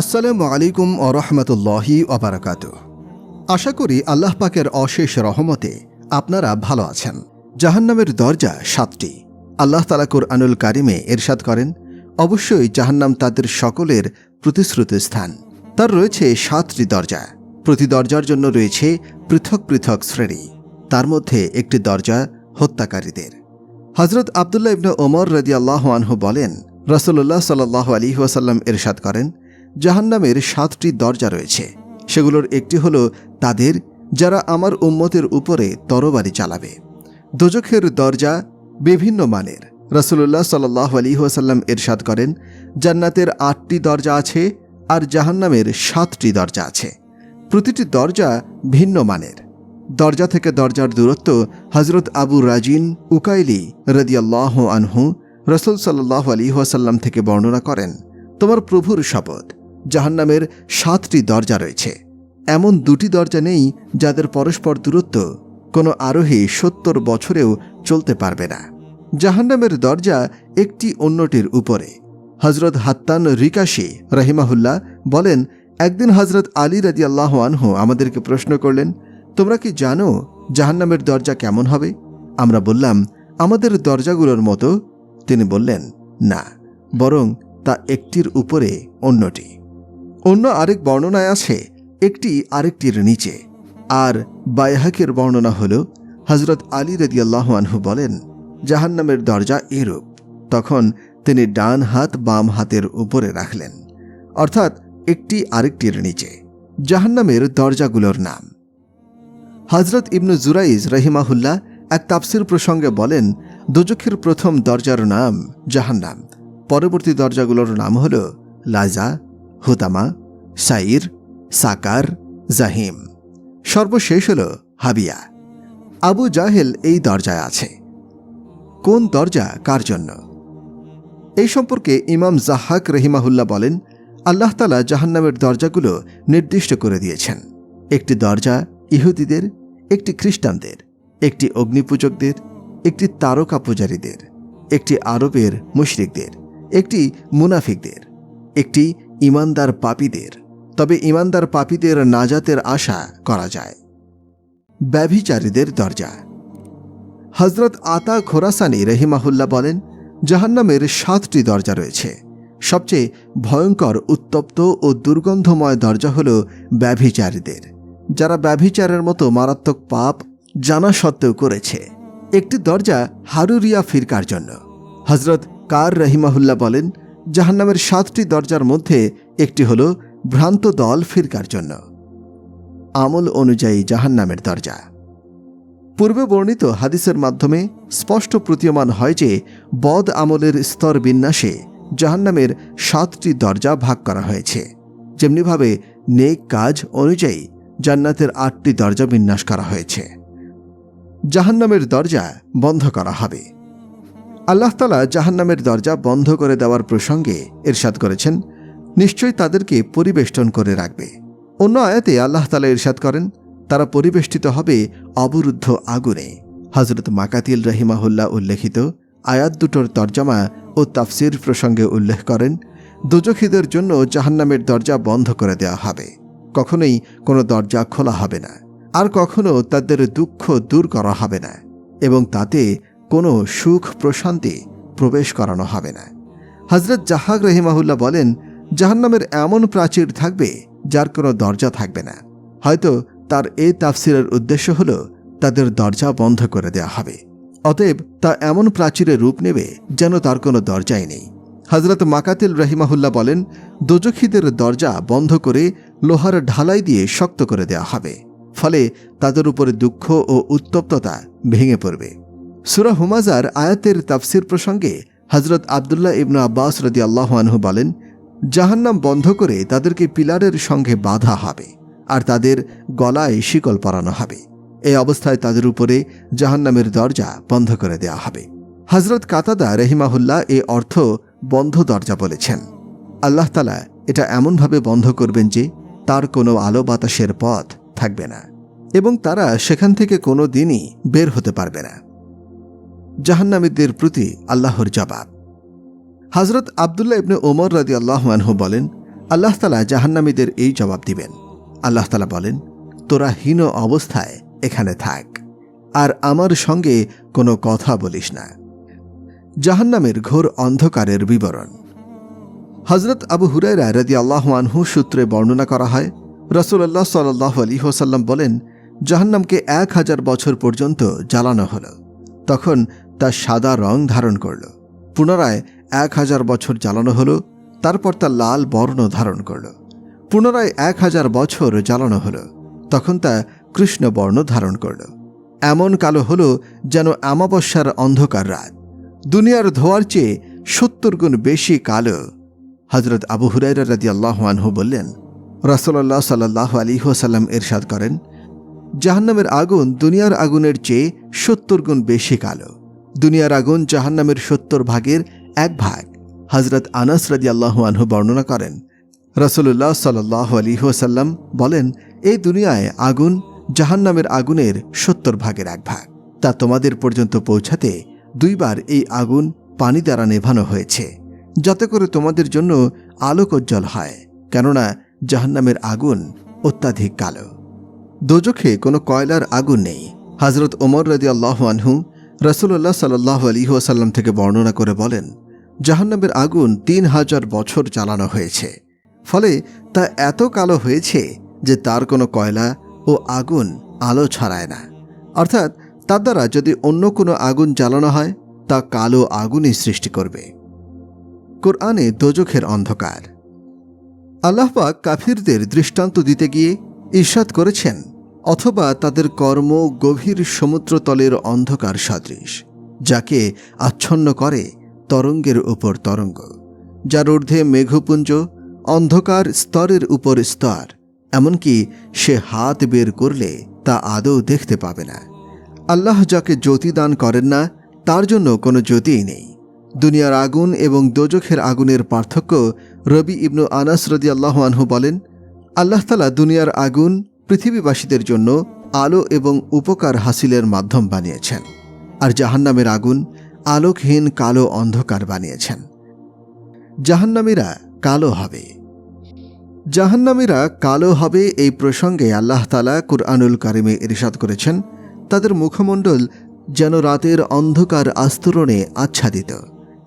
আসসালামু আলাইকুম ও রহমতুল্লাহি অবরাকাত আশা করি আল্লাহ পাকের অশেষ রহমতে আপনারা ভালো আছেন। জাহান্নামের দরজা সাতটি। আল্লাহ তালাকুর আনুল কারিমে এরশাদ করেন, অবশ্যই জাহান্নাম তাদের সকলের প্রতিশ্রুত স্থান। তার রয়েছে সাতটি দরজা। প্রতি দরজার জন্য রয়েছে পৃথক পৃথক শ্রেণি। তার মধ্যে একটি দরজা হত্যাকারীদের। হজরত আবদুল্লাহ ইবনে ওমর রদি আল্লাহ আনহু বলেন রসল্লাহ সাল্লাহ আলী ওয়াসাল্লাম এরশাদ করেন জাহান্নামের সাতটি দরজা রয়েছে। সেগুলোর একটি হল তাদের, যারা আমার উম্মতের উপরে তরবারি চালাবে। দোজখের দরজা বিভিন্ন মানের। রসুল্লাহ সাল্লাহ আলী ওয়াসাল্লাম এরশাদ করেন, জান্নাতের আটটি দরজা আছে আর জাহান্নামের সাতটি দরজা আছে। প্রতিটি দরজা ভিন্ন মানের। দরজা থেকে দরজার দূরত্ব হজরত আবু রাজিন উকাইলি রদিয়াল্লাহ আনহু রসুল সাল্লাহ আলী ওয়াসাল্লাম থেকে বর্ণনা করেন, তোমার প্রভুর শপথ। জাহান্নামের সাতটি দরজা রয়েছে। এমন দুটি দরজা নেই যাদের পরস্পর দূরত্ব কোনো আরোহী সত্তর বছরেও চলতে পারবে না। জাহান্নামের দরজা একটি অন্যটির উপরে। হজরত হাত্তান রিকাশি রহিমাহুল্লাহ বলেন, একদিন হজরত আলী রাজি আনহু আমাদেরকে প্রশ্ন করলেন, তোমরা কি জানো জাহান্নামের দরজা কেমন হবে? আমরা বললাম, আমাদের দরজাগুলোর মতো। তিনি বললেন, না, বরং তা একটির উপরে অন্যটি। অন্য আরেক বর্ণনায় আছে, একটি আরেকটির নিচে। আর বায়হাকের বর্ণনা হল হজরত আলী রদিয়াল্লাহ আনহু বলেন, জাহান্নামের দরজা এরূপ। তখন তিনি ডান হাত বাম হাতের উপরে রাখলেন, অর্থাৎ একটি আরেকটির নিচে, জাহান্নামের দরজাগুলোর নাম। হজরত ইবনু জুরাইজ রহিমাহুল্লাহ এক তাফসির প্রসঙ্গে বলেন দুজখের প্রথম দরজার নাম জাহান্নাম, পরবর্তী দরজাগুলোর নাম হল লাজা হুতামা সাইর সাকার, জাহিম। সর্বশেষ হল হাবিয়া। আবু জাহেল এই দরজায় আছে। কোন দরজা কার জন্য? এই সম্পর্কে ইমাম জাহাক রহিমাহুল্লাহ বলেন, আল্লাহ তালা জাহান্নামের দরজাগুলো নির্দিষ্ট করে দিয়েছেন। একটি দরজা ইহুদিদের, একটি খ্রিস্টানদের, একটি অগ্নিপূজকদের, একটি তারকা পূজারীদের, একটি আরবের মুশরিকদের, একটি মুনাফিকদের, একটি ইমানদার পাপীদের, তবে ইমানদার পাপীদের নাজাতের আশা করা যায়। ব্যভিচারীদের দরজা। হজরত আতা খোরাসানি রহিমাহুল্লাহ বলেন, জাহান্নামের সাতটি দরজা রয়েছে। সবচেয়ে ভয়ঙ্কর, উত্তপ্ত ও দুর্গন্ধময় দরজা হল ব্যভিচারীদের। যারা ব্যভিচারের মতো মারাত্মক পাপ জানা সত্ত্বেও করেছে। একটি দরজা হারুরিয়া ফিরকার জন্য। হজরত কার রহিমাহুল্লাহ বলেন জাহান্নামের সাতটি দরজার মধ্যে একটি হল ভ্রান্ত দল ফিরকার জন্য। আমল অনুযায়ী জাহান্নামের দরজা। পূর্বে বর্ণিত হাদিসের মাধ্যমে স্পষ্ট প্রতীয়মান হয় যে বদ আমলের স্তর বিন্যাসে জাহান্নামের সাতটি দরজা ভাগ করা হয়েছে। যেমনিভাবে নেক কাজ অনুযায়ী জান্নাতের আটটি দরজা বিন্যাস করা হয়েছে। জাহান্নামের দরজা বন্ধ করা হবে। আল্লাহ তালা জাহান্নামের দরজা বন্ধ করে দেওয়ার প্রসঙ্গে এরশাদ করেছেন, নিশ্চয়ই তাদেরকে পরিবেষ্টন করে রাখবে। অন্য আয়াতে আল্লাহ তালা ইরশাদ করেন, তারা পরিবেষ্টিত হবে অবরুদ্ধ আগুনে। হজরত মাকাতিল রহিমাহুল্লাহ উল্লেখিত আয়াত দুটোর তর্জমা ও তাফসির প্রসঙ্গে উল্লেখ করেন, দুজখিদের জন্য জাহান্নামের দরজা বন্ধ করে দেওয়া হবে। কখনোই কোনো দরজা খোলা হবে না, আর কখনো তাদের দুঃখ দূর করা হবে না, এবং তাতে কোনো সুখ প্রশান্তি প্রবেশ করানো হবে না। হজরত জাহাগ রহিমাহুল্লাহ বলেন, জাহান্নামের এমন প্রাচীর থাকবে যার কোনো দরজা থাকবে না। হয়তো তার এই তাফসিরের উদ্দেশ্য হল তাদের দরজা বন্ধ করে দেওয়া হবে। অতএব তা এমন প্রাচীরের রূপ নেবে যেন তার কোনো দরজাই নেই। হজরত মাকাতিল রহিমাহুল্লাহ বলেন, দোজখিদের দরজা বন্ধ করে লোহার ঢালাই দিয়ে শক্ত করে দেওয়া হবে, ফলে তাদের উপরে দুঃখ ও উত্তপ্ততা ভেঙে পড়বে। সুরা হুমাজার আয়াতের তাফসির প্রসঙ্গে হজরত আবদুল্লাহ ইবনু আব্বাস রদি আল্লাহ আনহু বলেন, জাহান্নাম বন্ধ করে তাদেরকে পিলারের সঙ্গে বাধা হবে আর তাদের গলায় শিকল পরানো হবে। এই অবস্থায় তাদের উপরে জাহান্নামের দরজা বন্ধ করে দেওয়া হবে। হজরত কাতাদা রহিমাহুল্লাহ এ অর্থ বন্ধ দরজা বলেছেন। আল্লাহ তালা এটা এমনভাবে বন্ধ করবেন যে তার কোনো আলো বাতাসের পথ থাকবে না এবং তারা সেখান থেকে কোনো দিনই বের হতে পারবে না। জাহান্নামীদের প্রতি আল্লাহর জবাব। হজরত আবদুল্লাহ ইবনে ওমর রাদি আল্লাহ আনহু বলেন, আল্লাহ তালা জাহান্নামীদের এই জবাব দিবেন। আল্লাহ তালা বলেন, তোরা হীন অবস্থায় এখানে থাক, আর আমার সঙ্গে কোনো কথা বলিস না। জাহান্নামের ঘোর অন্ধকারের বিবরণ। হজরত আবু হুরাইরা রদি আল্লাহ আনহু সূত্রে বর্ণনা করা হয় রসুল্লাহ সাল্লাহ আলী হোসাল্লাম বলেন, জাহান্নামকে এক হাজার বছর পর্যন্ত জ্বালানো হল। তখন তা সাদা রং ধারণ করল। পুনরায় এক হাজার বছর জ্বালানো হল, তারপর তা লাল বর্ণ ধারণ করল। পুনরায় এক হাজার বছর জ্বালানো হল, তখন তা কৃষ্ণ বর্ণ ধারণ করল। এমন কালো হল যেন অমাবস্যার অন্ধকার রাত। দুনিয়ার ধোয়ার চেয়ে সত্তর গুণ বেশি কালো। হজরত আবু হুরাইরা রাদি আল্লাহ আনহু বললেন রাসোল্লাহ সাল্লাহ আলী ওসাল্লাম এরশাদ করেন, জাহান্নামের আগুন দুনিয়ার আগুনের চেয়ে সত্তর গুণ বেশি কালো। দুনিয়ার আগুন জাহান্নামের সত্তর ভাগের এক ভাগ। হজরত আনাস রাদি আল্লাহ আনহু বর্ণনা করেন। রসুল্লাহ সাল্লাহ আলী বলেন, এই দুনিয়ায় আগুন জাহান্নামের আগুনের সত্তর ভাগের এক ভাগ। তা তোমাদের পর্যন্ত পৌঁছাতে দুইবার এই আগুন পানি দ্বারা নেভানো হয়েছে। যাতে করে তোমাদের জন্য আলোকোজ্জ্বল হয়, কেননা জাহান্নামের আগুন অত্যাধিক কালো। দোজখে কোনো কয়লার আগুন নেই। হজরত ওমর রদি আল্লাহ আনহু রসুল্লাহ সাল্লাহ আলী ওসাল্লাম থেকে বর্ণনা করে বলেন, জাহান্নামের আগুন তিন হাজার বছর চালানো হয়েছে। ফলে তা এত কালো হয়েছে যে তার কোনো কয়লা ও আগুন আলো ছড়ায় না। অর্থাৎ তার দ্বারা যদি অন্য কোনো আগুন জ্বালানো হয়, তা কালো আগুনই সৃষ্টি করবে। কোরআনে দোজখের অন্ধকার। আল্লাহপাক কাফিরদের দৃষ্টান্ত দিতে গিয়ে ঈর্ষাদ করেছেন অথবা তাদের কর্ম গভীর সমুদ্রতলের অন্ধকার সদৃশ, যাকে আচ্ছন্ন করে তরঙ্গের উপর তরঙ্গ, যার ঊর্ধ্বে মেঘপুঞ্জ, অন্ধকার স্তরের উপর স্তর, এমনকি সে হাত বের করলে তা আদৌ দেখতে পাবে না। আল্লাহ যাকে জ্যোতি দান করেন না, তার জন্য কোনো জ্যোতিই নেই। দুনিয়ার আগুন এবং দোজখের আগুনের পার্থক্য রবি ইবনু আনাস রদি আল্লাহ আনহু বলেন, আল্লাহ তালা দুনিয়ার আগুন পৃথিবীবাসীদের জন্য আলো এবং উপকার হাসিলের মাধ্যম বানিয়েছেন, আর জাহান্নামের আগুন আলোকহীন কালো অন্ধকার বানিয়েছেন। জাহান্নামীরা কালো হবে। জাহান্নামীরা কালো হবে এই প্রসঙ্গে আল্লাহ তালা কুরআনুল কারিমে ইরশাদ করেছেন, তাদের মুখমণ্ডল যেন রাতের অন্ধকার আস্তরণে আচ্ছাদিত,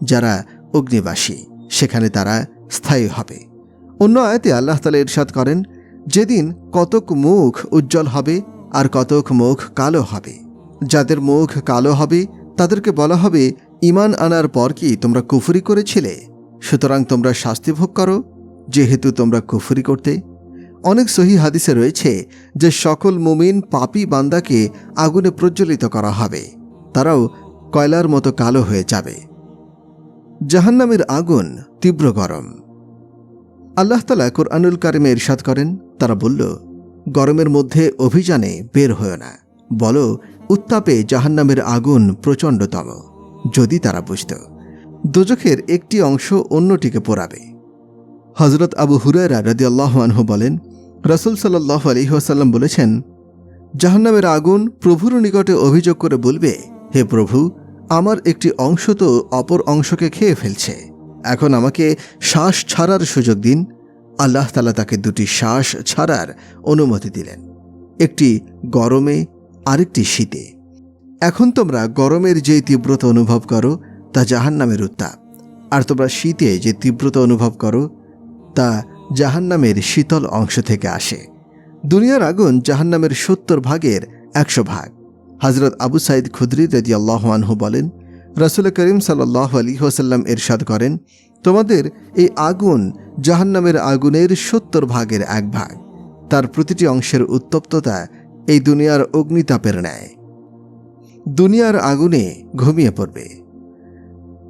যারা অগ্নিবাসী, সেখানে তারা স্থায়ী হবে। অন্য আয়াতে আল্লাহ তালা ইরশাদ করেন যেদিন কতক মুখ উজ্জ্বল হবে আর কতক মুখ কালো হবে। যাদের মুখ কালো হবে, তাদেরকে বলা হবে ইমান আনার পর কি তোমরা কুফরি করেছিলে? সুতরাং তোমরা শাস্তি ভোগ করো, যেহেতু তোমরা কুফরি করতে। অনেক সহি হাদিসে রয়েছে যে সকল মুমিন পাপি বান্দাকে আগুনে প্রজ্বলিত করা হবে। তারাও কয়লার মতো কালো হয়ে যাবে। জাহান্নামের আগুন তীব্র গরম। আল্লাহ তালা কোরআনুল কারিমে ইরশাদ করেন, তারা বলল, গরমের মধ্যে অভিযানে বের হয় না। বলো, উত্তাপে জাহান্নামের আগুন প্রচণ্ডতম। যদি তারা বুঝত, দোজখের একটি অংশ অন্যটিকে পোড়াবে। হজরত আবু হুরায়রা রদি আনহু বলেন, রসুল সাল্লাহ আলহিহাসাল্লাম বলেছেন, জাহান্নামের আগুন প্রভুর নিকটে অভিযোগ করে বলবে, হে প্রভু, আমার একটি অংশ তো অপর অংশকে খেয়ে ফেলছে। এখন আমাকে শ্বাস ছাড়ার সুযোগ দিন। আল্লাহ তালা তাকে দুটি শ্বাস ছাড়ার অনুমতি দিলেন। একটি গরমে, আরেকটি শীতে। এখন তোমরা গরমের যে তীব্রতা অনুভব করো, তা জাহান্নামের উত্তাপ। আর তোমরা শীতে যে তীব্রতা অনুভব করো, তা জাহান্নামের শীতল অংশ থেকে আসে। দুনিয়ার আগুন জাহান্নামের সত্তর ভাগের একশো ভাগ। হজরত আবু সাইদ খুদ্রি রেদি আল্লাহানহু বলেন রসুল করিম সাল্লাহ আলী হোসাল্লাম এরশাদ করেন, তোমাদের এই আগুন জাহান্নামের আগুনের সত্তর ভাগের এক ভাগ। তার প্রতিটি অংশের উত্তপ্ততা এই দুনিয়ার অগ্নিতাপের ন্যায়। দুনিয়ার আগুনে ঘুমিয়ে পড়বে।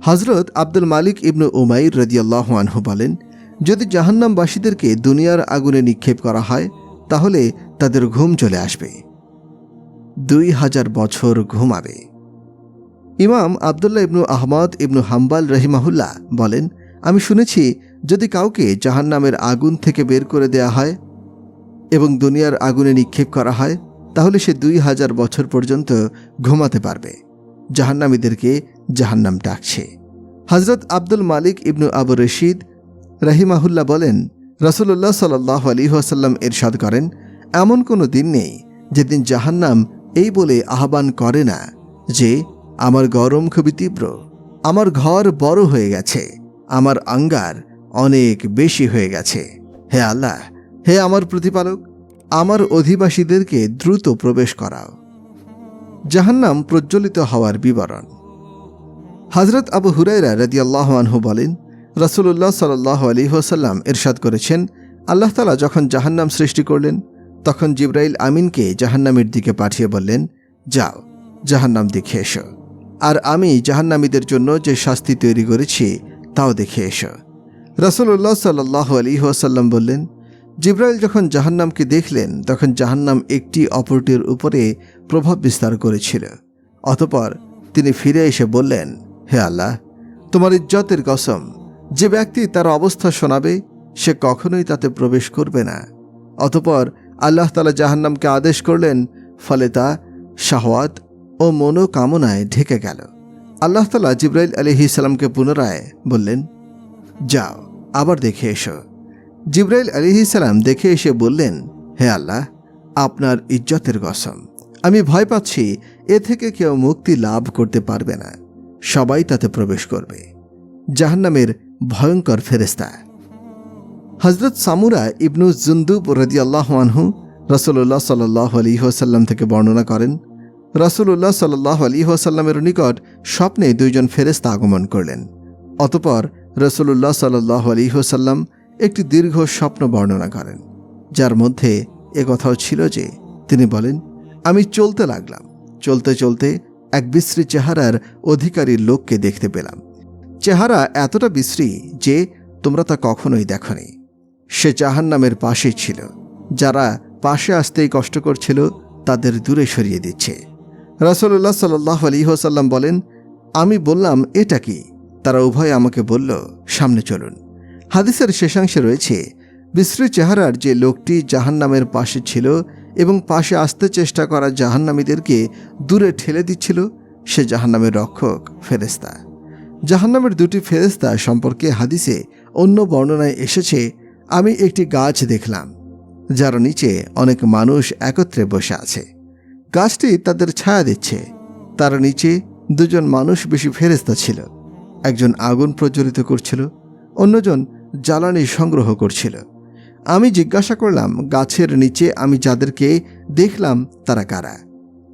হজরত আব্দুল মালিক ইবনু উমাইর রদিয়াল্লাহ আনহু বলেন, যদি জাহান্নামবাসীদেরকে দুনিয়ার আগুনে নিক্ষেপ করা হয়, তাহলে তাদের ঘুম চলে আসবে। দুই হাজার বছর ঘুমাবে। ইমাম আবদুল্লাহ ইবনু আহমদ ইবনু হাম্বাল রহিমাহুল্লাহ বলেন, আমি শুনেছি, যদি কাউকে জাহান্নামের আগুন থেকে বের করে দেয়া হয় এবং দুনিয়ার আগুনে নিক্ষেপ করা হয়, তাহলে সে দুই হাজার বছর পর্যন্ত ঘুমাতে পারবে। জাহান্নামীদেরকে জাহান্নাম ডাকছে। হজরত আব্দুল মালিক ইবনু আবু রশিদ রাহিমাহুল্লাহ বলেন রসুল্লাহ সাল্লাহ আলী আসাল্লাম এরশাদ করেন, এমন কোনো দিন নেই যেদিন জাহান্নাম এই বলে আহ্বান করে না যে আমার গরম খুবই তীব্র। আমার ঘর বড় হয়ে গেছে। আমার আঙ্গার অনেক বেশি হয়ে গেছে। হে আল্লাহ, হে আমার প্রতিপালক, আমার অধিবাসীদেরকে দ্রুত প্রবেশ করাও। জাহান্নাম প্রজ্বলিত হওয়ার বিবরণ। হজরত আবু হুরাইরা রদিয়াল্লাহ আনহু বলেন রসুল্লাহ সাল্লাহ আলী হোসাল্লাম এরশাদ করেছেন, আল্লাহ তালা যখন জাহান্নাম সৃষ্টি করলেন, তখন জিব্রাইল আমিনকে জাহান্নামের দিকে পাঠিয়ে বললেন, যাও, জাহান্নাম দেখে এসো। আর আমি জাহান্নামীদের জন্য যে শাস্তি তৈরি করেছি, তাও দেখে এসো। রসুল্লাহ সাল্লাহ আলী ওয়াসাল্লাম বললেন, জিব্রাইল যখন জাহান্নামকে দেখলেন, তখন জাহান্নাম একটি অপরটির উপরে প্রভাব বিস্তার করেছিল। অতপর তিনি ফিরে এসে বললেন, হে আল্লাহ, তোমার ইজ্জতের কসম, যে ব্যক্তি তার অবস্থা শোনাবে, সে কখনোই তাতে প্রবেশ করবে না। অতপর আল্লাহ তালা জাহান্নামকে আদেশ করলেন, ফলে তা শাহওয়াত ও মনোকামনায় ঢেকে গেল। আল্লাহ তালা জিব্রাইল আলহি সালামকে পুনরায় বললেন, যাও, আবার দেখে এসো। জিব্রাইল আলিহি সালাম দেখে এসে বললেন, হে আল্লাহ, আপনার ইজ্জতের কসম। আমি ভয় পাচ্ছি, এ থেকে কেউ মুক্তি লাভ করতে পারবে না। সবাই তাতে প্রবেশ করবে। জাহান্নামের ভয়ঙ্কর ফেরেস্তা হজরত সামুরা ইবনু জুন্দুব রদিয়াল্লাহ আনহু রসুল্লাহ সাল্লাহ আলী ওসাল্লাম থেকে বর্ণনা করেন রসুল্লাহ সাল্লাহ আলী ওসাল্লামের নিকট স্বপ্নে দুইজন ফেরেস্তা আগমন করলেন। অতপর রসুল্লাহ সাল্লাহ আলী ওসাল্লাম একটি দীর্ঘ স্বপ্ন বর্ণনা করেন, যার মধ্যে কথাও ছিল যে তিনি বলেন, আমি চলতে লাগলাম। চলতে চলতে এক বিশ্রী চেহারার অধিকারী লোককে দেখতে পেলাম। চেহারা এতটা বিশ্রী যে তোমরা তা কখনোই দেখনি। সে জাহান নামের পাশেই ছিল। যারা পাশে আসতেই কষ্ট করছিল, তাদের দূরে সরিয়ে দিচ্ছে। রাসলুল্লাহ সাল্লাহ আলী হোসাল্লাম বলেন, আমি বললাম, এটা কি? তারা উভয় আমাকে বলল, সামনে চলুন। হাদিসের শেষাংশে রয়েছে, বিশ্রী চেহারার যে লোকটি জাহান্নামের পাশে ছিল এবং পাশে আসতে চেষ্টা করা জাহান্নামীদেরকে দূরে ঠেলে দিচ্ছিল, সে জাহান্নামের রক্ষক ফেরেস্তা জাহান্নামের দুটি ফেরেস্তা সম্পর্কে হাদিসে অন্য বর্ণনায় এসেছে, আমি একটি গাছ দেখলাম, যার নিচে অনেক মানুষ একত্রে বসে আছে। গাছটি তাদের ছায়া দিচ্ছে। তার নিচে দুজন মানুষ বেশি ফেরেস্তা ছিল। একজন আগুন প্রজ্বলিত করছিল, অন্যজন জ্বালানি সংগ্রহ করছিল। আমি জিজ্ঞাসা করলাম, গাছের নিচে আমি যাদেরকে দেখলাম, তারা কারা?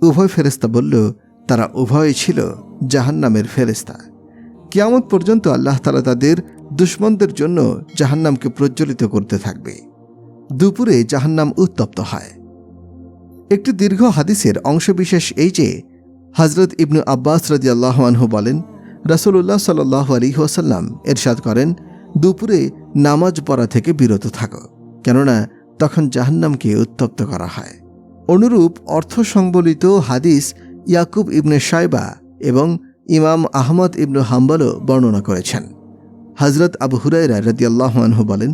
উভয় ফেরেস্তা বলল, তারা উভয় ছিল জাহান্নামের ফেরেস্তা কিয়ামত পর্যন্ত আল্লাহ তালা তাদের দুশ্মনদের জন্য জাহান্নামকে প্রজ্বলিত করতে থাকবে। দুপুরে জাহান্নাম উত্তপ্ত হয়। একটি দীর্ঘ হাদিসের অংশবিশেষ এই যে হজরত ইবনু আব্বাস রদি আল্লাহানহু বলেন রাসুল্লাহ সাল্লাহ আলী ওসাল্লাম এরশাদ করেন, দুপুরে নামাজ পড়া থেকে বিরত থাকো, কেননা তখন জাহান্নামকে উত্তপ্ত করা হয়। অনুরূপ অর্থ সংবলিত হাদিস ইয়াকুব ইবনে সাইবা এবং ইমাম আহমদ ইবনু হাম্বলও বর্ণনা করেছেন। হজরত আবু হুরাইরা রদিয়াল্লাহ আনহু বলেন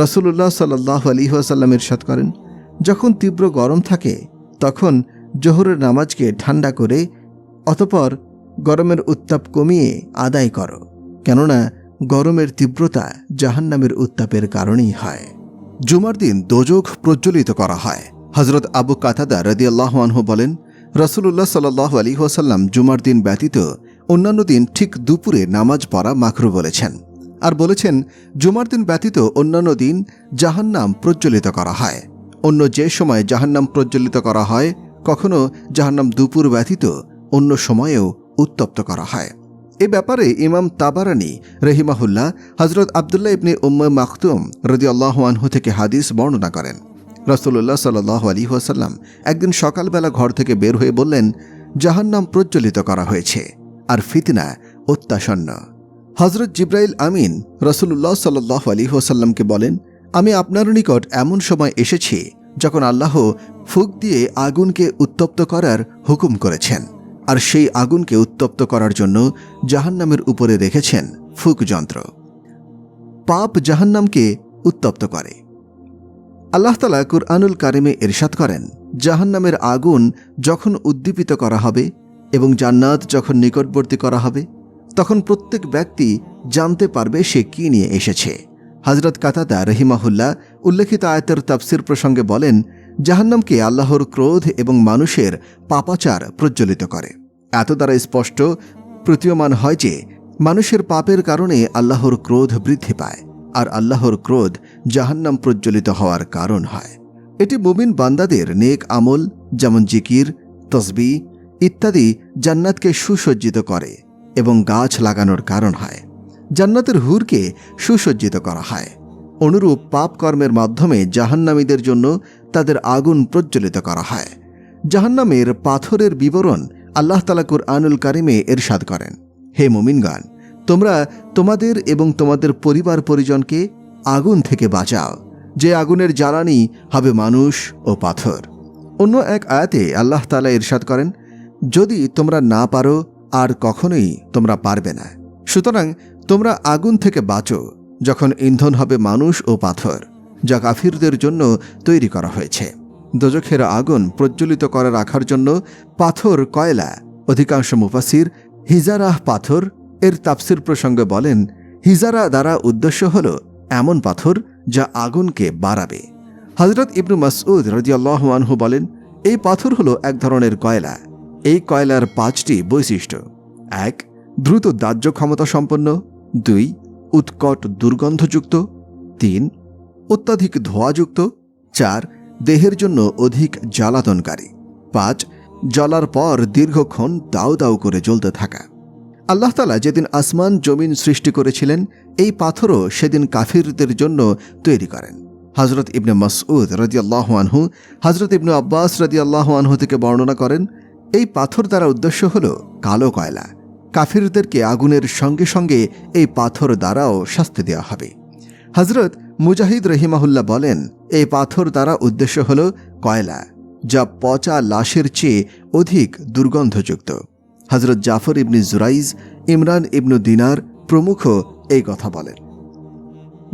রসুল্লাহ সাল্লাহ আলী আসাল্লামের সাত করেন, যখন তীব্র গরম থাকে তখন জোহরের নামাজকে ঠান্ডা করে, অতপর গরমের উত্তাপ কমিয়ে আদায় করো, কেননা গরমের তীব্রতা জাহান্নামের উত্তাপের কারণেই হয়। জুমার দিন দোজক প্রজ্বলিত করা হয়। হজরত আবু কাতাদা রদিয়াল্লাহ আনহু বলেন রসুল্লাহ সাল্লাহ আলী ওসাল্লাম জুমার দিন ব্যতীত অন্যান্য দিন ঠিক দুপুরে নামাজ পড়া মাখরু বলেছেন। আর বলেছেন, জুমার দিন ব্যতীত অন্যান্য দিন জাহান্নাম প্রজ্বলিত করা হয়। অন্য যে সময় জাহান্নাম প্রজ্বলিত করা হয়, কখনো জাহান্নাম দুপুর ব্যতীত অন্য সময়েও উত্তপ্ত করা হয়। এ ব্যাপারে ইমাম তাবারানি রহিমাহুল্লাহ হজরত আবদুল্লাহ ইবনে উম্ম মাখতুম রদি আল্লাহানহু থেকে হাদিস বর্ণনা করেন। রসুল্লাহ সাল্লাহ আলী ওয়াসাল্লাম একদিন সকালবেলা ঘর থেকে বের হয়ে বললেন, জাহান্নাম প্রজ্বলিত করা হয়েছে আর ফিতনা অত্যাসন্ন হজরত জিব্রাইল আমিন রসুল্লাহ সাল্লাহ আলী ওসাল্লামকে বলেন আমি আপনার নিকট এমন সময় এসেছি যখন আল্লাহ ফুক দিয়ে আগুনকে উত্তপ্ত করার হুকুম করেছেন, আর সেই আগুনকে উত্তপ্ত করার জন্য জাহান্নামের উপরে রেখেছেন ফুক যন্ত্র। পাপ জাহান্নামকে উত্তপ্ত করে। আল্লাহ তালা কুরআনুল কারিমে এরশাদ করেন, জাহান্নামের আগুন যখন উদ্দীপিত করা হবে এবং জান্নাত যখন নিকটবর্তী করা হবে, তখন প্রত্যেক ব্যক্তি জানতে পারবে সে কি নিয়ে এসেছে। হজরত কাতাদা রহিমাহুল্লাহ উল্লেখিত আয়তের তাফসির প্রসঙ্গে বলেন, জাহান্নামকে আল্লাহর ক্রোধ এবং মানুষের পাপাচার প্রজ্বলিত করে। এত দ্বারা স্পষ্ট, প্রতীয়মান হয় যে, মানুষের পাপের কারণে আল্লাহর ক্রোধ বৃদ্ধি পায়, আর আল্লাহর ক্রোধ জাহান্নাম প্রজ্বলিত হওয়ার কারণ হয়। এটি মুমিন বান্দাদের নেক আমল, যেমন জিকির, তসবি ইত্যাদি জান্নাতকে সুসজ্জিত করে এবং গাছ লাগানোর কারণ হয়। জান্নাতের হুরকে সুসজ্জিত করা হয়। অনুরূপ পাপ কর্মের মাধ্যমে জাহান্নামীদের জন্য তাদের আগুন প্রজ্বলিত করা হয়। জাহান্নামের পাথরের বিবরণ আল্লাহ তালা কুরআনুল কারিমে এরশাদ করেন। হে মুমিনগান তোমরা তোমাদের এবং তোমাদের পরিবার পরিজনকে আগুন থেকে বাঁচাও। যে আগুনের জ্বালানি হবে মানুষ ও পাথর। অন্য এক আয়াতে আল্লাহ তালা ইরশাদ করেন, যদি তোমরা না পারো, আর কখনোই তোমরা পারবে না। সুতরাং তোমরা আগুন থেকে বাঁচো, যখন ইন্ধন হবে মানুষ ও পাথর, যা কাফিরদের জন্য তৈরি করা হয়েছে। দোজখের আগুন প্রজ্বলিত করে রাখার জন্য পাথর কয়লা, অধিকাংশ মুফাসির হিজারাহ পাথর। এর তাপসির প্রসঙ্গে বলেন, হিজারা দ্বারা উদ্দেশ্য হল এমন পাথর যা আগুনকে বাড়াবে। হজরত ইবনু মাসউদ রদিয়াল্লাহ বলেন, এই পাথর হলো এক ধরনের কয়লা। এই কয়লার পাঁচটি বৈশিষ্ট্য। এক দ্রুত দাহ্য ক্ষমতা সম্পন্ন, দুই, উৎকট দুর্গন্ধযুক্ত, তিন, অত্যাধিক ধোঁয়াযুক্ত, চার, দেহের জন্য অধিক জ্বালাতনকারী, পাঁচ, জ্বলার পর দীর্ঘক্ষণ দাউ দাউ করে জ্বলতে থাকা। আল্লাহ তালা যেদিন আসমান, জমিন সৃষ্টি করেছিলেন, এই পাথরও সেদিন কাফিরদের জন্য তৈরি করেন। হজরত ইবনে মাসউদ রদিয়াল্লাহ আনহু হজরত ইবনু আব্বাস রদিয়াল্লাহ আনহু থেকে বর্ণনা করেন, এই পাথর দ্বারা উদ্দেশ্য হল কালো কয়লা। কাফিরদেরকে আগুনের সঙ্গে সঙ্গে এই পাথর দ্বারাও শাস্তি দেওয়া হবে। হজরত মুজাহিদ রহিমাহুল্লাহ বলেন, এই পাথর দ্বারা উদ্দেশ্য হল কয়লা, যা পচা লাশের চেয়ে অধিক দুর্গন্ধযুক্ত। হজরত জাফর ইবনি জুরাইজ, ইমরান ইবনু দিনার প্রমুখ এই কথা বলেন।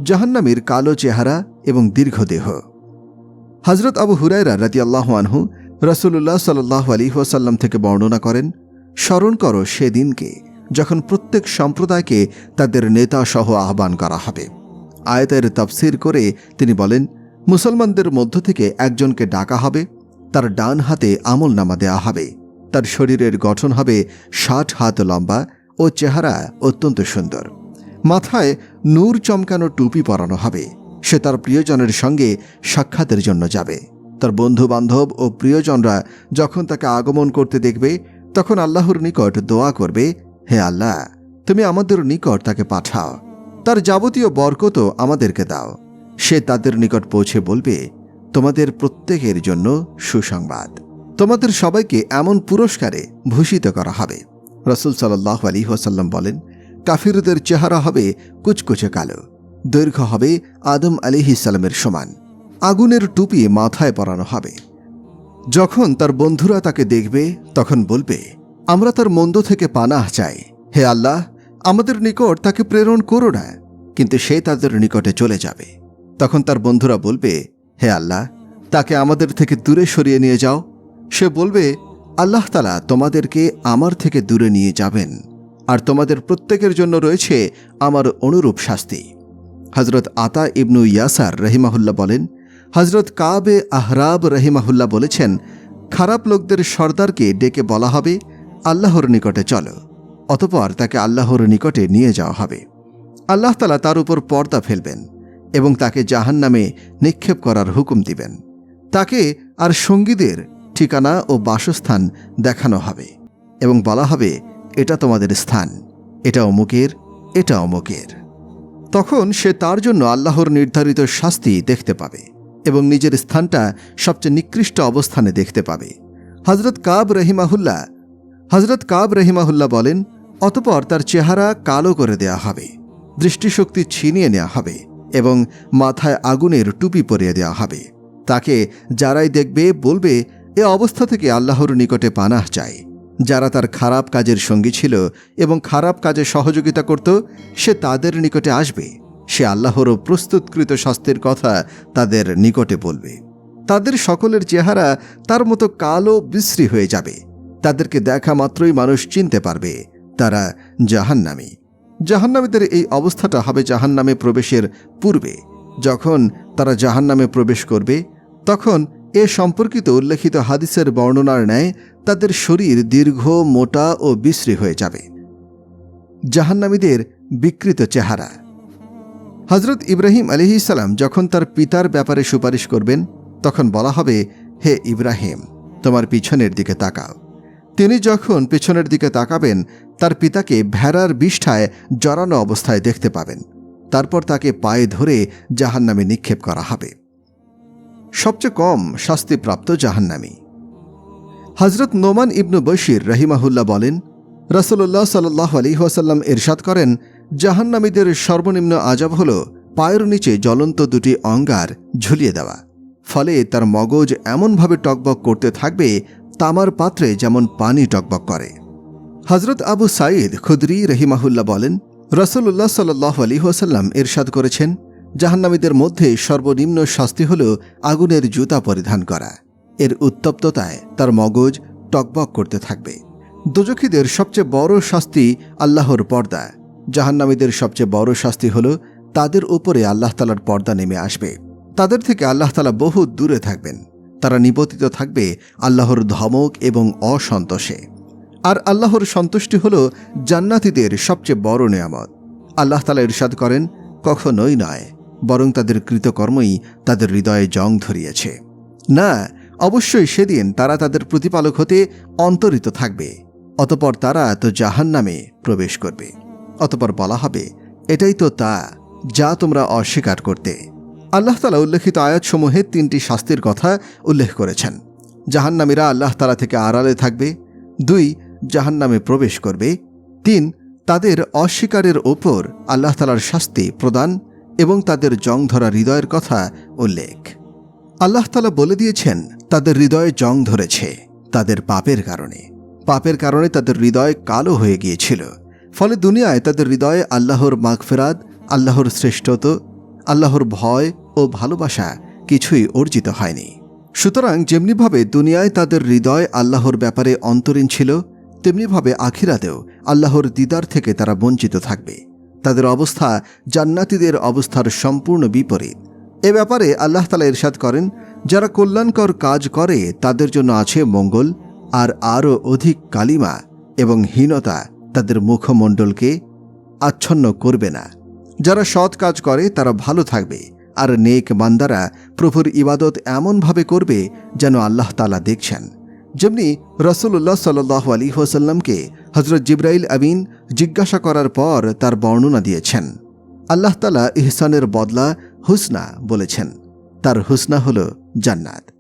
জাহান্নামীর কালো চেহারা এবং দীর্ঘ দেহ। হজরত আবু হুরায়রা রাতিয়াল্লাহ আনহু রসুল্লাহ সাল্লাহ আলী ওয়াসাল্লাম থেকে বর্ণনা করেন স্মরণ করো সেদিনকে, যখন প্রত্যেক সম্প্রদায়কে তাদের নেতা সহ আহ্বান করা হবে। আয়তের তফসির করে তিনি বলেন, মুসলমানদের মধ্য থেকে একজনকে ডাকা হবে, তার ডান হাতে আমল নামা দেওয়া হবে, তার শরীরের গঠন হবে ষাট হাত লম্বা ও চেহারা অত্যন্ত সুন্দর। মাথায় নূর চমকানো টুপি পরানো হবে, সে তার প্রিয়জনের সঙ্গে সাক্ষাতের জন্য যাবে। তার বন্ধু বান্ধব ও প্রিয়জনরা যখন তাকে আগমন করতে দেখবে তখন আল্লাহর নিকট দোয়া করবে, হে আল্লাহ, তুমি আমাদের নিকট তাকে পাঠাও। তার যাবতীয় বরকতও আমাদেরকে দাও। সে তাদের নিকট পৌঁছে বলবে, তোমাদের প্রত্যেকের জন্য সুসংবাদ। তোমাদের সবাইকে এমন পুরস্কারে ভূষিত করা হবে। রসুল সাল্লাহ আলী ওসাল্লাম বলেন, কাফিরদের চেহারা হবে কুচকুচে কালো। দৈর্ঘ্য হবে আদম আলী ইসালামের সমান। আগুনের টুপি মাথায় পরানো হবে। যখন তার বন্ধুরা তাকে দেখবে, তখন বলবে, আমরা তার মন্দ থেকে পানাহ চাই। হে আল্লাহ, আমাদের নিকট তাকে প্রেরণ করো না। কিন্তু সে তাদের নিকটে চলে যাবে। তখন তার বন্ধুরা বলবে, হে আল্লাহ, তাকে আমাদের থেকে দূরে সরিয়ে নিয়ে যাও। সে বলবে, আল্লাহ তালা তোমাদেরকে আমার থেকে দূরে নিয়ে যাবেন, আর তোমাদের প্রত্যেকের জন্য রয়েছে আমার অনুরূপ শাস্তি। হজরত আতা ইবনু ইয়াসার রহিমাহুল্লাহ বলেন হজরত কাবে আহরাব রহিমাহুল্লাহ বলেছেন, খারাপ লোকদের সর্দারকে ডেকে বলা হবে, আল্লাহর নিকটে চলো, অতপর তাকে আল্লাহর নিকটে নিয়ে যাওয়া হবে। আল্লাহ তালা তার উপর পর্দা ফেলবেন এবং তাকে জাহান নামে নিক্ষেপ করার হুকুম দিবেন। তাকে আর সঙ্গীদের ঠিকানা ও বাসস্থান দেখানো হবে এবং বলা হবে, এটা তোমাদের স্থান এটা অমুকের এটা অমুকের তখন সে তার জন্য আল্লাহর নির্ধারিত শাস্তি দেখতে পাবে। এবং নিজের স্থানটা সবচেয়ে নিকৃষ্ট অবস্থানে দেখতে পাবে। হজরত কাব রহিমাহুল্লা হজরত কাব রহিমাহুল্লা বলেন, অতপর তার চেহারা কালো করে দেয়া হবে, দৃষ্টিশক্তি ছিনিয়ে নেওয়া হবে এবং মাথায় আগুনের টুপি পরিয়ে দেওয়া হবে। তাকে যারাই দেখবে বলবে, এ অবস্থা থেকে আল্লাহর নিকটে পানাহ চায় যারা তার খারাপ কাজের সঙ্গী ছিল এবং খারাপ কাজে সহযোগিতা করত, সে তাদের নিকটে আসবে। সে আল্লাহরও প্রস্তুতকৃত শাস্তির কথা তাদের নিকটে বলবে। তাদের সকলের চেহারা তার মতো কালো বিশ্রী হয়ে যাবে। তাদেরকে দেখা মাত্রই মানুষ চিনতে পারবে, তারা জাহান্নামী। জাহান্নামীদের এই অবস্থাটা হবে জাহান্নামে প্রবেশের পূর্বে। যখন তারা জাহান্নামে প্রবেশ করবে, তখন এ সম্পর্কিত উল্লেখিত হাদিসের বর্ণনার ন্যায় তাদের শরীর দীর্ঘ, মোটা ও বিশ্রী হয়ে যাবে। জাহান্নামীদের বিকৃত চেহারা। হজরত ইব্রাহিম আলিহিসাল্লাম যখন তার পিতার ব্যাপারে সুপারিশ করবেন, তখন বলা হবে, হে ইব্রাহিম, তোমার পিছনের দিকে তাকাও। তিনি যখন পিছনের দিকে তাকাবেন, তার পিতাকে ভেড়ার বিষ্ঠায় জড়ানো অবস্থায় দেখতে পাবেন। তারপর তাকে পায়ে ধরে জাহান্নামে নিক্ষেপ করা হবে। সবচেয়ে কম শাস্তিপ্রাপ্ত জাহান্নামি। হজরত নোমান ইবনু বশির রহিমাহুল্লাহ বলেন রসল্লাহ সাল্লাহ আলী ওয়াসাল্লাম এরশাদ করেন জাহান্নামীদের সর্বনিম্ন আজাব হল পায়ের নিচে জ্বলন্ত দুটি অঙ্গার ঝুলিয়ে দেওয়া। ফলে তার মগজ এমনভাবে টকবক করতে থাকবে, তামার পাত্রে যেমন পানি টকবক করে। হজরত আবু সাঈদ খুদরি রহিমাহুল্লাহ বলেন রসল্লাহ সাল্লাহ আলী ওয়াসাল্লাম এরশাদ করেছেন, জাহান্নামীদের মধ্যে সর্বনিম্ন শাস্তি হল আগুনের জুতা পরিধান করা। এর উত্তপ্ততায় তার মগজ টকবক করতে থাকবে। দোজখীদের সবচেয়ে বড় শাস্তি আল্লাহর পর্দা। জাহান্নামীদের সবচেয়ে বড় শাস্তি হল তাদের উপরে আল্লাহ তালার পর্দা নেমে আসবে। তাদের থেকে আল্লাহ তালা বহু দূরে থাকবেন। তারা নিপতিত থাকবে আল্লাহর ধমক এবং অসন্তোষে। আর আল্লাহর সন্তুষ্টি হল জান্নাতিদের সবচেয়ে বড় নেয়ামত। আল্লাহ তালা ইরশাদ করেন, কখনোই নয়, বরং তাদের কৃতকর্মই তাদের হৃদয়ে জং ধরিয়েছে। না, অবশ্যই সেদিন তারা তাদের প্রতিপালক হতে অন্তরিত থাকবে, অতপর তারা তো জাহান নামে প্রবেশ করবে। অতপর বলা হবে, এটাই তো তা যা তোমরা অস্বীকার করতে। আল্লাহ তালা উল্লেখিত আয়াতসমূহে তিনটি শাস্তির কথা উল্লেখ করেছেন। জাহান্নামীরা আল্লাহ তালা থেকে আড়ালে থাকবে। দুই, জাহান্নামে প্রবেশ করবে। তিন, তাদের অস্বীকারের ওপর আল্লাহ তালার শাস্তি প্রদান এবং তাদের জং ধরা হৃদয়ের কথা উল্লেখ। আল্লাহ তালা বলে দিয়েছেন, তাদের হৃদয়ে জং ধরেছে তাদের পাপের কারণে। পাপের কারণে তাদের হৃদয় কালো হয়ে গিয়েছিল। ফলে দুনিয়ায় তাদের হৃদয়ে আল্লাহর মাগফেরাদ আল্লাহর শ্রেষ্ঠত্ব, আল্লাহর ভয় ও ভালোবাসা কিছুই অর্জিত হয়নি। সুতরাং যেমনিভাবে দুনিয়ায় তাদের হৃদয় আল্লাহর ব্যাপারে অন্তরীণ ছিল, তেমনিভাবে আখিরাতেও আল্লাহর দিদার থেকে তারা বঞ্চিত থাকবে। তাদের অবস্থা জান্নাতিদের অবস্থার সম্পূর্ণ বিপরীত। এ ব্যাপারে আল্লাহ তালা ইরশাদ করেন, যারা কল্যাণকর কাজ করে তাদের জন্য আছে মঙ্গল আর আরও অধিক কালিমা এবং হীনতা তাদের মুখমণ্ডলকে আচ্ছন্ন করবে না। যারা সৎ কাজ করে, তারা ভালো থাকবে, আর নেক বান্দারা প্রভুর ইবাদত এমনভাবে করবে যেন আল্লাহ তালা দেখছেন। যেমনি রসুল্লাহ সাল্লাহ আলী হোসাল্লামকে হজরত জিব্রাইল আমিন জিজ্ঞাসা করার পর তার বর্ণনা দিয়েছেন। আল্লাহ তালা ইহসানের বদলা হুসনা বলেছেন। তার হুসনা হল জান্নাত।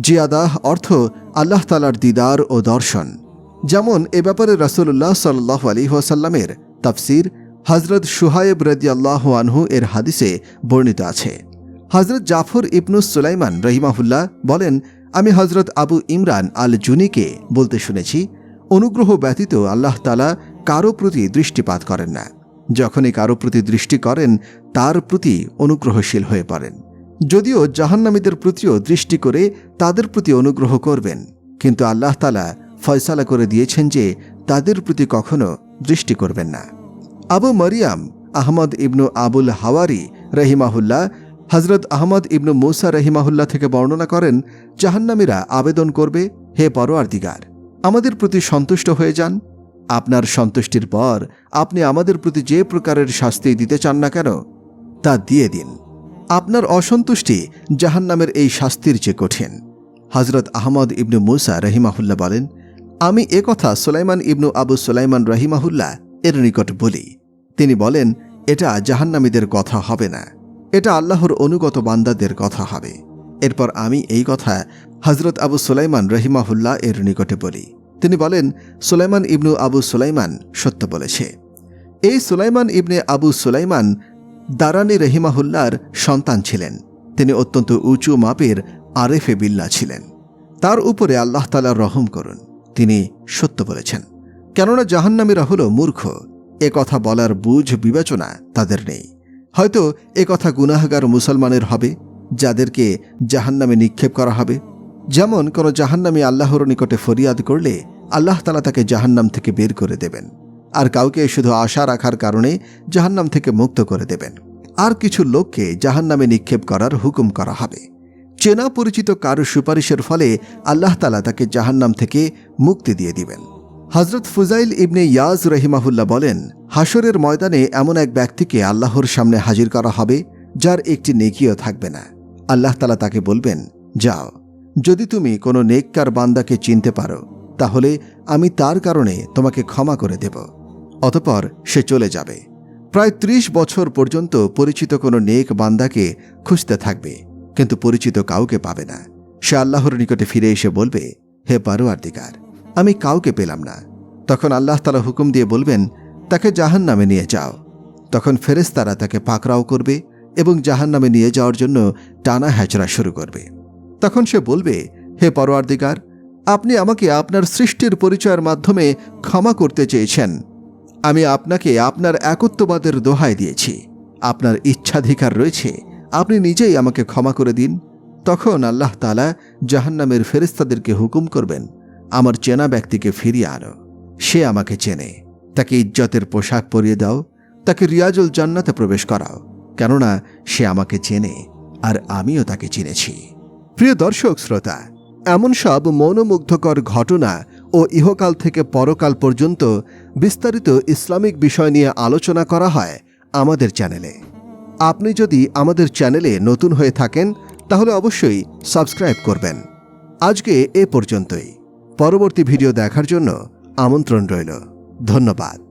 জিয়াদাহ অর্থ আল্লাহ তালার দিদার ও দর্শন। যেমন এ ব্যাপারে রসুল্লাহ সাল্লাহ আলী ওয়াসাল্লামের তাফসির হজরত সুহায়েব রদি আল্লাহ আনহু এর হাদিসে বর্ণিত আছে। হজরত জাফর ইবনুস সুলাইমান রহিমাহুল্লাহ বলেন, আমি হজরত আবু ইমরান আল জুনিকে বলতে শুনেছি, অনুগ্রহ ব্যতীত আল্লাহ তালা কারও প্রতি দৃষ্টিপাত করেন না। যখনই কারও প্রতি দৃষ্টি করেন, তার প্রতি অনুগ্রহশীল হয়ে পড়েন। যদিও জাহান্নামীদের প্রতিও দৃষ্টি করে তাদের প্রতি অনুগ্রহ করবেন, কিন্তু আল্লাহ তালা ফয়সালা করে দিয়েছেন যে তাদের প্রতি কখনো দৃষ্টি করবেন না। আবু মরিয়াম আহমদ ইবনু আবুল হাওয়ারি রহিমাহুল্লাহ হজরত আহমদ ইবনু মৌসা রহিমাহুল্লাহ থেকে বর্ণনা করেন, জাহান্নামীরা আবেদন করবে, হে পরোয়ার দিগার আমাদের প্রতি সন্তুষ্ট হয়ে যান। আপনার সন্তুষ্টির পর আপনি আমাদের প্রতি যে প্রকারের শাস্তি দিতে চান না কেন, তা দিয়ে দিন। আপনার অসন্তুষ্টি জাহান্নামের এই শাস্তির চেয়ে কঠিন। হজরত আহমদ ইবনু মুসা রহিমাহুল্লাহ বলেন আমি এ কথা সুলাইমান ইবনু আবু সুলাইমান রহিমাহুল্লাহ এর নিকট বলি। তিনি বলেন, এটা জাহান্নামীদের কথা হবে না। এটা আল্লাহর অনুগত বান্দাদের কথা হবে। এরপর আমি এই কথা হজরত আবু সুলাইমান রহিমাহুল্লাহ এর নিকটে বলি। তিনি বলেন, সুলাইমান ইবনু আবু সুলাইমান সত্য বলেছে। এই সুলাইমান ইবনে আবু সুলাইমান দারানি রহিমাহুল্লার সন্তান ছিলেন। তিনি অত্যন্ত উঁচু মাপের আরেফে বিল্লা ছিলেন। তার উপরে আল্লাহ তালা রহম করুন। তিনি সত্য বলেছেন। কেননা জাহান্নামীরা হল মূর্খ, এ কথা বলার বুঝ বিবেচনা তাদের নেই। হয়তো এ কথা গুনাহগার মুসলমানের হবে, যাদেরকে জাহান্নামে নিক্ষেপ করা হবে। যেমন কোনো জাহান্নামী আল্লাহর নিকটে ফরিয়াদ করলে আল্লাহ তালা তাকে জাহান্নাম থেকে বের করে দেবেন। আর কাউকে শুধু আশা রাখার কারণে জাহান্নাম থেকে মুক্ত করে দেবেন। আর কিছু লোককে জাহান্নামে নিক্ষেপ করার হুকুম করা হবে। চেনা পরিচিত কারও সুপারিশের ফলে আল্লাহ তালা তাকে জাহান্নাম থেকে মুক্তি দিয়ে দিবেন। হজরত ফুজাইল ইবনে ইয়াজ রহিমাহুল্লাহ বলেন হাসরের ময়দানে এমন এক ব্যক্তিকে আল্লাহর সামনে হাজির করা হবে যার একটি নেকিও থাকবে না। আল্লাহ তালা তাকে বলবেন, যাও, যদি তুমি কোনো নেককার বান্দাকে চিনতে পারো, তাহলে আমি তার কারণে তোমাকে ক্ষমা করে দেব। অতপর সে চলে যাবে। প্রায় ত্রিশ বছর পর্যন্ত পরিচিত কোনো নেক বান্দাকে খুঁজতে থাকবে। কিন্তু পরিচিত কাউকে পাবে না। সে আল্লাহর নিকটে ফিরে এসে বলবে, হে পারোয়ার দিগার আমি কাউকে পেলাম না। তখন আল্লাহ তালা হুকুম দিয়ে বলবেন, তাকে জাহান নামে নিয়ে যাও। তখন ফেরেশতারা তাকে পাকড়াও করবে এবং জাহান নামে নিয়ে যাওয়ার জন্য টানা হ্যাচড়া শুরু করবে। তখন সে বলবে, হে পরোয়ারদিগার আপনি আমাকে আপনার সৃষ্টির পরিচয়ের মাধ্যমে ক্ষমা করতে চেয়েছেন। আমি আপনাকে আপনার একত্ববাদের দোহাই দিয়েছি। আপনার ইচ্ছাধিকার রয়েছে। আপনি নিজেই আমাকে ক্ষমা করে দিন। তখন আল্লাহ তালা জাহান্নামের ফেরেস্তাদেরকে হুকুম করবেন, আমার চেনা ব্যক্তিকে ফিরিয়ে আনো। সে আমাকে চেনে, তাকে ইজ্জতের পোশাক পরিয়ে দাও, তাকে রিয়াজুল জান্নাতে প্রবেশ করাও, কেননা সে আমাকে চেনে আর আমিও তাকে চিনেছি। প্রিয় দর্শক, শ্রোতা, এমন সব মনোমুগ্ধকর ঘটনা ও ইহকাল থেকে পরকাল পর্যন্ত বিস্তারিত ইসলামিক বিষয় নিয়ে আলোচনা করা হয় আমাদের চ্যানেলে। আপনি যদি আমাদের চ্যানেলে নতুন হয়ে থাকেন, তাহলে অবশ্যই সাবস্ক্রাইব করবেন। আজকে এ পর্যন্তই। পরবর্তী ভিডিও দেখার জন্য আমন্ত্রণ রইল। ধন্যবাদ।